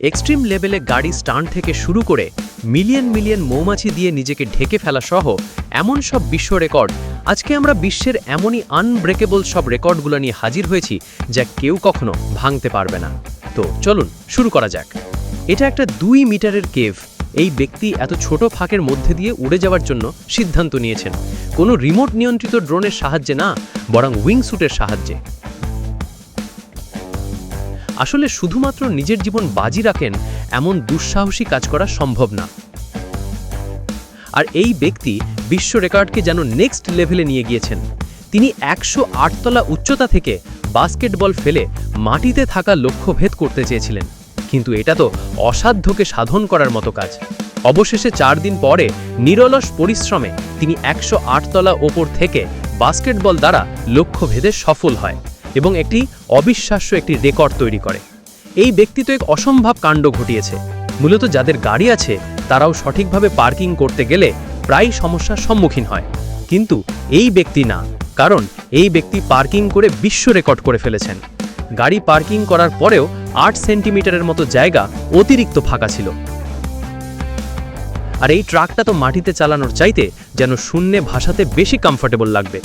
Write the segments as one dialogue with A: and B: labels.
A: Extreme লেভেলে গাড়ি stunt থেকে শুরু করে মিলিয়ন মিলিয়ন মৌমাছি দিয়ে নিজেকে ঢেকে ফেলা সহ এমন সব বিশ্ব রেকর্ড, আজকে আমরা বিশ্বের এমনই আনব্রেকেবল সব রেকর্ডগুলো নিয়ে হাজির হয়েছি যা কেউ কখনো ভাঙতে পারবে না। তো চলুন, শুরু করা যাক। এটা একটা দুই মিটারের কেভ। এই ব্যক্তি এত ছোট ফাঁকের মধ্যে দিয়ে উড়ে যাওয়ার জন্য সিদ্ধান্ত নিয়েছেন। কোনো রিমোট নিয়ন্ত্রিত ড্রোনের সাহায্যে না, বরং উইং স্যুটের সাহায্যে। আসলে শুধুমাত্র নিজের জীবন বাজি রাখেন এমন দুঃসাহসী কাজ করা সম্ভব না। আর এই ব্যক্তি বিশ্ব রেকর্ডকে যেন নেক্সট লেভেলে নিয়ে গিয়েছেন। তিনি একশো আটতলা উচ্চতা থেকে বাস্কেটবল ফেলে মাটিতে থাকা লক্ষ্য ভেদ করতে চেয়েছিলেন। কিন্তু এটা তো অসাধ্যকে সাধন করার মতো কাজ। অবশেষে চার দিন পরে, নিরলস পরিশ্রমে তিনি একশো আটতলা ওপর থেকে বাস্কেটবল দ্বারা লক্ষ্য ভেদে সফল হয়। এবং একটি অবিশ্বাস্য একটি রেকর্ড তৈরি করে। এই ব্যক্তি তো এক অসম্ভব কাণ্ড ঘটিয়েছে। মূলত যাদের গাড়ি আছে, তারাও সঠিকভাবে পার্কিং করতে গেলে প্রায় সমস্যার সম্মুখীন হয়। কিন্তু এই ব্যক্তি না, কারণ এই ব্যক্তি পার্কিং করে বিশ্ব রেকর্ড করে ফেলেছেন। গাড়ি পার্কিং করার পরেও আট সেন্টিমিটারের মতো জায়গা অতিরিক্ত ফাঁকা ছিল। আর এই ট্রাকটা তো মাটিতে চালানোর চাইতে যেন শূন্যে ভাষাতে বেশি কমফোর্টেবল লাগবে।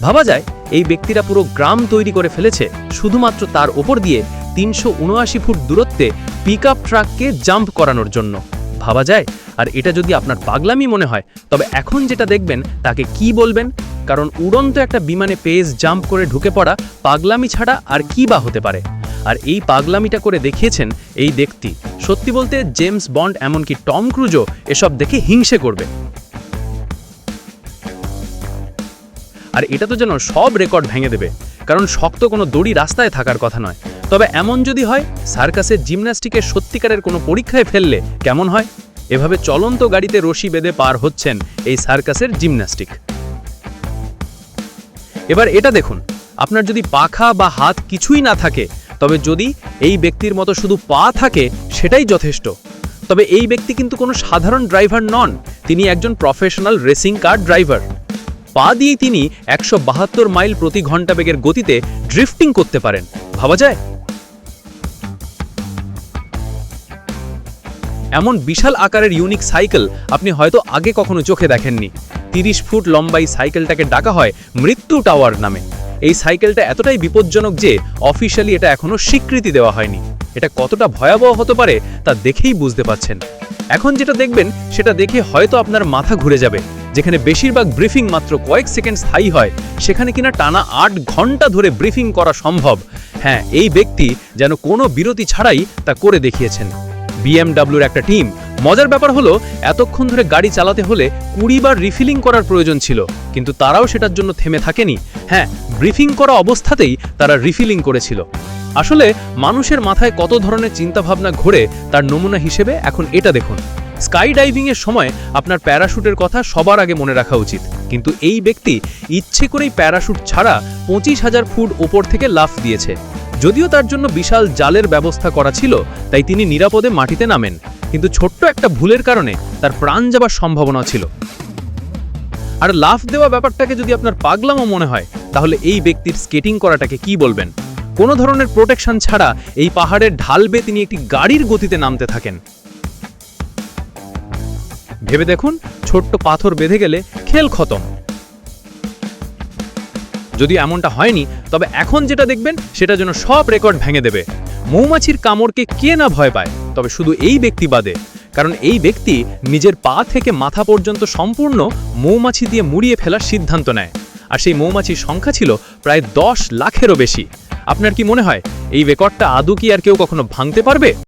A: ভাবা যায়, এই ব্যক্তিরা পুরো গ্রাম তৈরি করে ফেলেছে, শুধুমাত্র তার ওপর দিয়ে তিনশো উনআশি ফুট দূরত্বে পিক আপ ট্রাককে জাম্প করানোর জন্য। ভাবা যায়? আর এটা যদি আপনার পাগলামি মনে হয়, তবে এখন যেটা দেখবেন, তাকে কি বলবেন? কারণ উড়ন্ত একটা বিমানে পেজ জাম্প করে ঢুকে পড়া পাগলামি ছাড়া আর কি বা হতে পারে? আর এই পাগলামিটা করে দেখিয়েছেন এই ব্যক্তি। সত্যি বলতে জেমস বন্ড এমনকি টম ক্রুজও এসব দেখে হিংসে করবে। আর এটা তো যেন সব রেকর্ড ভেঙে দেবে, কারণ শক্ত কোনো দড়ি রাস্তায় থাকার কথা নয়। তবে এমন যদি হয়, সার্কাসের জিমন্যাস্টিকের সত্যিকারের কোনো পরীক্ষায় ফেললে কেমন হয়? এভাবে চলন্ত গাড়িতে রশি বেঁধে পার হচ্ছেন এই সার্কাসের জিমন্যাস্টিক। এবার এটা দেখুন, আপনার যদি পাখা বা হাত কিছুই না থাকে, তবে যদি এই ব্যক্তির মতো শুধু পা থাকে, সেটাই যথেষ্ট। তবে এই ব্যক্তি কিন্তু কোনো সাধারণ ড্রাইভার নন, তিনি একজন প্রফেশনাল রেসিং কার ড্রাইভার। পা দিয়ে তিনি একশো বাহাত্তর মাইল প্রতি ঘণ্টা বেগের গতিতে ড্রিফটিং করতে পারেন। ভাবা যায়? এমন বিশাল আকারের ইউনিক সাইকেল আপনি হয়তো আগে কখনো চোখে দেখেননি। তিরিশ ফুট লম্বা এই সাইকেলটাকে ডাকা হয় মৃত্যু টাওয়ার নামে। এই সাইকেলটা এতটাই বিপজ্জনক যে অফিসিয়ালি এটা এখনও স্বীকৃতি দেওয়া হয়নি। এটা কতটা ভয়াবহ হতে পারে তা দেখেই বুঝতে পাচ্ছেন এখন যেটা দেখবেন, সেটা দেখে হয়তো আপনার মাথা ঘুরে যাবে। যেখানে বেশিরভাগ ব্রিফিং মাত্র কয়েক সেকেন্ড স্থায়ী হয়, সেখানে কিনা টানা আট ঘণ্টা ধরে ব্রিফিং করা সম্ভব। হ্যাঁ এই ব্যক্তি যেন কোনো বিরতি ছাড়াই তা করে দেখিয়েছেন। বিএমডাব্লিউর একটা টিম। মজার ব্যাপার হলো, এতক্ষণ ধরে গাড়ি চালাতে হলে কুড়ি বার রিফিলিং করার প্রয়োজন ছিল, কিন্তু তারাও সেটার জন্য থেমে থাকেনি। হ্যাঁ ব্রিফিং করা অবস্থাতেই তারা রিফিলিং করেছিল। আসলে মানুষের মাথায় কত ধরনের চিন্তাভাবনা ঘোরে, তার নমুনা হিসেবে এখন এটা দেখুন। স্কাই ডাইভিংয়ের সময় আপনার প্যারাশুটের কথা সবার আগে মনে রাখা উচিত। কিন্তু এই ব্যক্তি ইচ্ছে করেই প্যারাশুট ছাড়া পঁচিশ হাজার ফুট ওপর থেকে লাফ দিয়েছে। যদিও তার জন্য বিশাল জালের ব্যবস্থা করা ছিল, তাই তিনি নিরাপদে মাটিতে নামেন। কিন্তু ছোট্ট একটা ভুলের কারণে তার প্রাণ যাবার সম্ভাবনা ছিল। আর লাফ দেওয়া ব্যাপারটাকে যদি আপনার পাগলামও মনে হয়, তাহলে এই ব্যক্তির স্কেটিং করাটাকে কি বলবেন? কোনো ধরনের প্রোটেকশন ছাড়া এই পাহাড়ের ঢাল বেয়ে তিনি একটি গাড়ির গতিতে নামতে থাকেন। ভেবে দেখুন, ছোট্ট পাথর বেঁধে গেলে খেল খতম। যদি এমনটা হয়নি, তবে এখন যেটা দেখবেন, সেটা যেন সব রেকর্ড ভেঙে দেবে। মৌমাছির কামড়কে কে না ভয় পায়, তবে শুধু এই ব্যক্তি বাদে। কারণ এই ব্যক্তি নিজের পা থেকে মাথা পর্যন্ত সম্পূর্ণ মৌমাছি দিয়ে মুড়িয়ে ফেলার সিদ্ধান্ত নেয়। আর সেই মৌমাছির সংখ্যা ছিল প্রায় দশ লাখেরও বেশি। আপনার কি মনে হয়, এই রেকর্ডটা আদৌ কি আর কেউ কখনো ভাঙতে পারবে?